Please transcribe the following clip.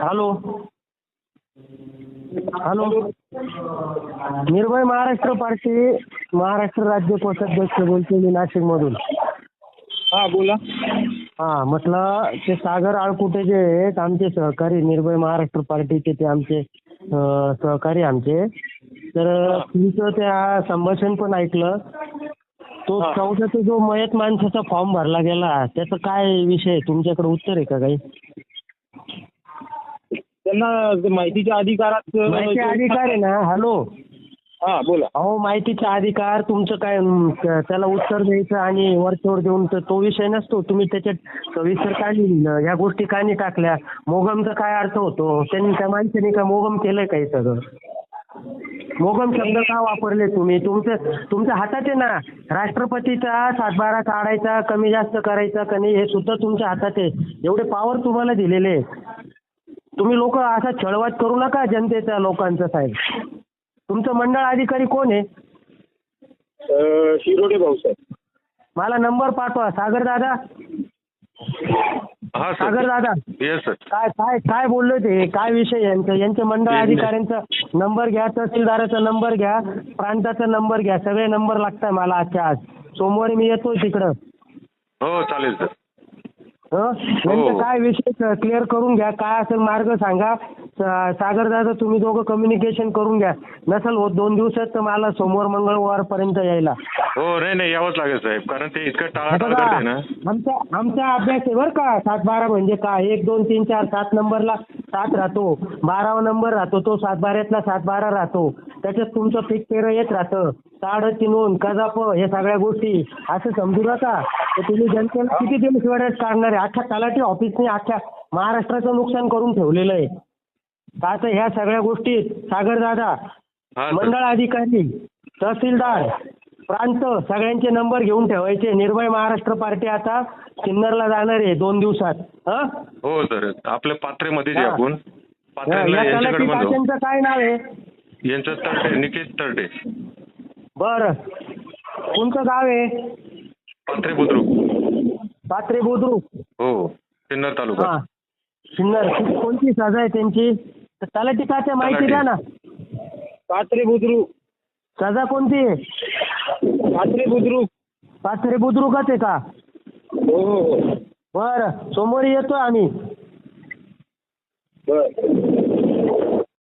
Hello. Hello. निर्भय Maharashtra party Maharashtra राज्य कोषाध्यक्ष बोलतो मी नाशिकमधून. हा बोला. हां म्हटलं ते सागर आळकुटे जे आहेत आमचे सहकारी निर्भय महाराष्ट्र पार्टीचे ते आमचे सहकारी आमचे. तर तुमचं त्या संभाषण पण ऐकलं. तो. चौदाचा जो मयत माणसाचा फॉर्म भरला गेला त्याचं काय विषय? तुमच्याकडे उत्तर आहे का काही? त्यांना माहितीच्या अधिकारात माहिती अधिकार आहे ना? हॅलो हा बोला. अहो माहितीचा अधिकार तुमचं काय त्याला उत्तर द्यायचं आणि वरच्यावर देऊन तो विषय नसतो. तुम्ही त्याच्यात सविस्तर का नाही लिहिलं? ह्या गोष्टी का नाही टाकल्या? मोगमचा काय अर्थ होतो? त्यांनी त्या माणसाने काय मोगम केलंय काही सगळं? मोगम शब्द का वापरले तुम्ही? तुमचं तुमच्या हातात आहे ना. राष्ट्रपतीचा सातबारा काढायचा कमी जास्त करायचा का नाही हे सुद्धा तुमच्या हातात आहे एवढे पॉवर तुम्हाला दिलेले. तुम्ही लोक असा छळवाद करू नका जनतेच्या लोकांचा साहेब. तुमचं मंडळ अधिकारी कोण आहे? शिरोडे भाऊसाहेब मला नंबर पाठवा. सागर दादा? हा सागर सर दादा. येस सर काय काय काय बोललो ते? काय विषय यांचा? यांचे मंडळ अधिकाऱ्यांचा नंबर घ्या तहसीलदाराचा नंबर घ्या प्रांताचा नंबर घ्या. सगळे नंबर लागताय मला आजच्या आज. सोमवारी मी येतोय तिकडं. हो चालेल सर हं? यांचं काय विषय क्लिअर करून घ्या. काय असेल मार्ग सांगा. सागर दादा तुम्ही दोघं कम्युनिकेशन करून घ्या. नसेल होत दोन दिवसात तर मला सोमवार मंगळवार पर्यंत यायला. हो नाही नाही यावंच लागेल साहेब. कारण ते इतकं टाळाटाळ बघा, करते ना. आमचा आमचा अभ्यास आहे बरं का. सात बारा म्हणजे काय? एक दोन तीन चार सात नंबरला सात राहतो. बारावा नंबर राहतो तो सात बाऱ्यातला सात बारा राहतो. त्याच्यात तुमचं पीक पेरं येत राहतं. ताड चिनून कजाप हे सगळ्या गोष्टी. असं समजू नका. तर तुम्ही जनतेला किती दिवस वेळेस काढणार आहे? अख्ख्या तलाठी ऑफिसने अख्ख्या महाराष्ट्राचं नुकसान करून ठेवलेलं आहे. आता ह्या सगळ्या गोष्टी सागर दादा हा सर. मंडळ अधिकारी तहसीलदार प्रांत सगळ्यांचे नंबर घेऊन ठेवायचे. निर्भय महाराष्ट्र पार्टी आता सिन्नरला जाणार आहे दोन दिवसात. हं? हो सर. आपल्या पात्रेमध्ये जे हा. आपण. पात्रेला या यांच्याकडे तलाठी म्हणतो. तात्यांचं काय नाव आहे? यांचं तरडे निकेश तरडे बरं. कोणतं गाव आहे? पात्रे बुद्रुक. पात्रे बुद्रुक. हो सिन्नर तालुका. हा. सिन्नर. कोणती सजा आहे त्यांची? तलाठी तात्या माहिती द्या ना. पात्रे बुद्रुक सजा कोणती? आहे पात्रे बुद्रुक पात्रे बुद्रुकच आहे का? हो हो हो. बरं सोमवारी येतोय आम्ही. बर.